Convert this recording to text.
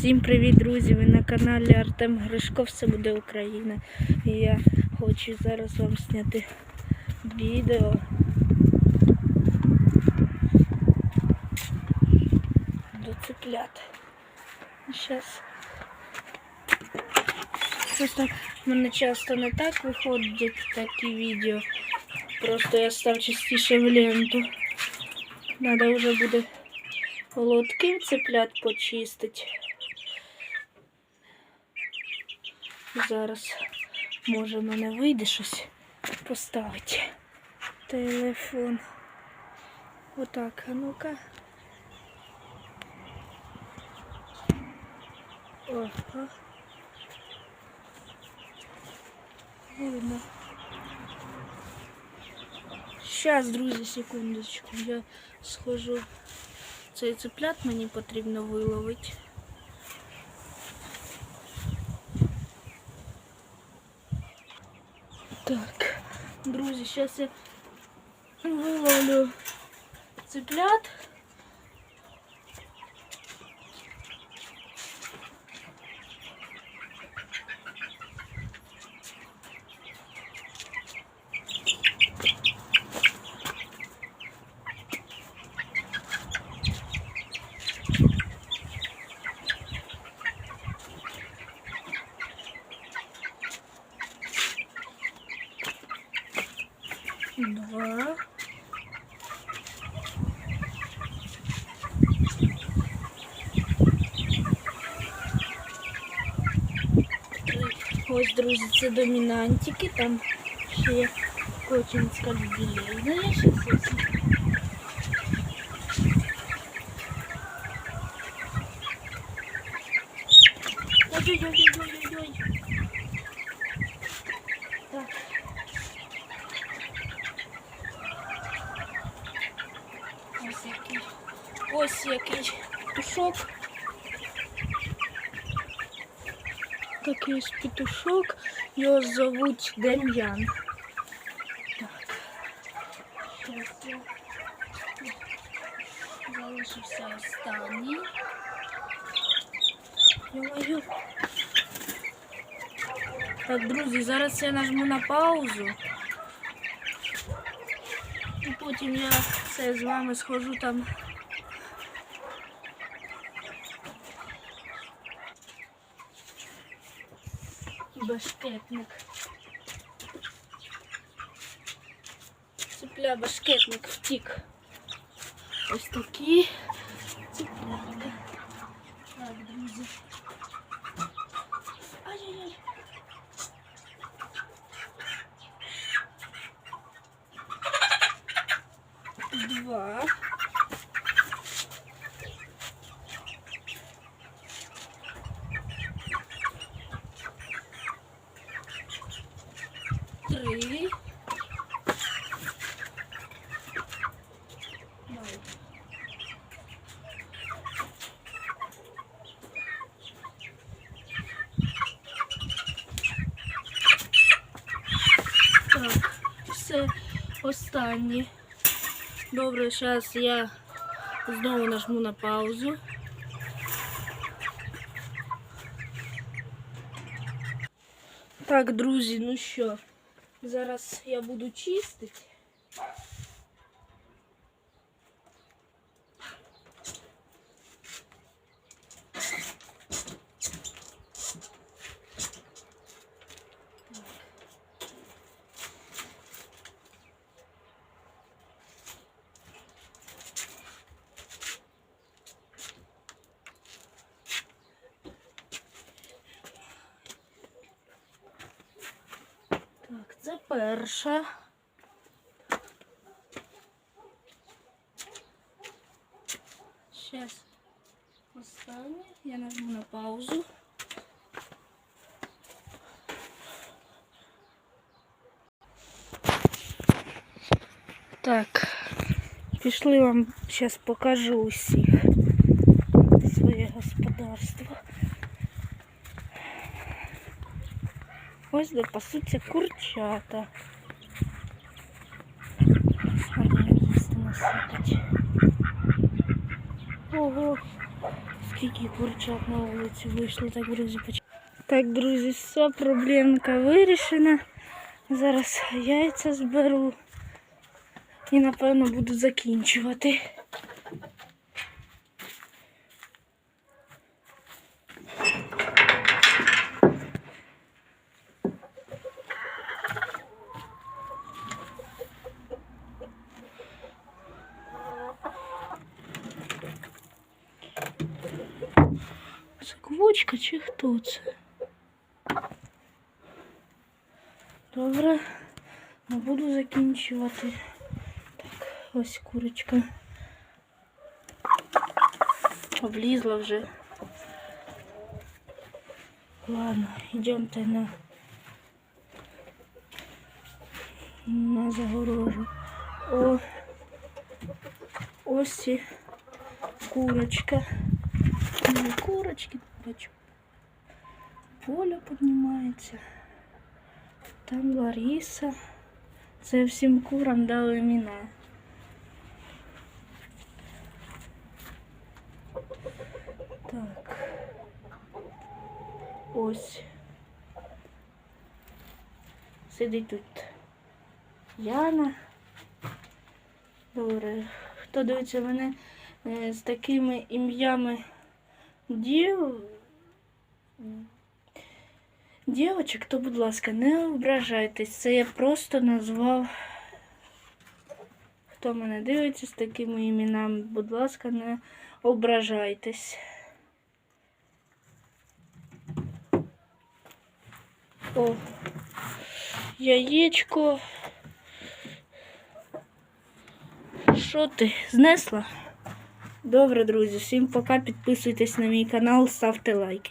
Всім привіт, друзі! Ви на каналі Артем Гришко, все буде Україна. І я хочу зараз вам зняти відео. До цыплят. Зараз. Просто в мене часто не так виходять такі відео. Просто я став частіше в ленту. Надо вже буде лотків цеплят почистити. Зараз може в мене вийде щось поставити. Телефон. Отак, а ну-ка. Ага. Видно. Сейчас, друзі, секундочку. Я схожу. Цей цеплят мені потрібно виловити. Так, друзі, зараз я виловлю цеплят. Два. Три. Ось, друзі, це домінантики, там ще є кочинська юбілейна. Я щас ось. Ой-ой-ой-ой-ой-ой. Ось який петушок. Такий ось петушок. Його зовуть Дем'ян. Так. Щас я залишився останній. Йо-моє. Так, друзі, зараз я нажму на паузу. І потім я все з вами схожу там. Башкетник. Цепля башкетник втік. Ось такі цеплятка. Так, друзі. Ай-яй-яй. Два. Три. Все останнє. Добре, зараз я знову нажму на паузу. Так, друзі, ну що, зараз я буду чистити. Так, це перша. Зараз останнє. Я нажму на паузу. Так, пішли вам зараз покажу усіх своє господарство. Ось де пасуться курчата. Їсти. Ого, Скільки курчат на вулиці вийшло, так, друзі, поч... Так, друзі, все, проблемка вирішена. Зараз яйця зберу і напевно буду закінчувати. Це квочка чи хто це? Добре, не буду закінчувати. Так, ось курочка. Облізла вже. Ладно, йдемте на, на загорожу. О, ось і курочка. Не курочки, бачу. Поля піднімається. Там Лариса. Це всім курам дали імена. Так. Ось. Сидить тут Яна. Добре. Хто дивиться мене е, з такими ім'ями дів... Дівочок, то, будь ласка, не ображайтесь. Це я просто назвав. Хто мене дивиться з такими іменами, будь ласка, не ображайтесь. О, яєчко. Що ти, знесла? Добре, друзі, всім пока. Підписуйтесь на мій канал, ставте лайки.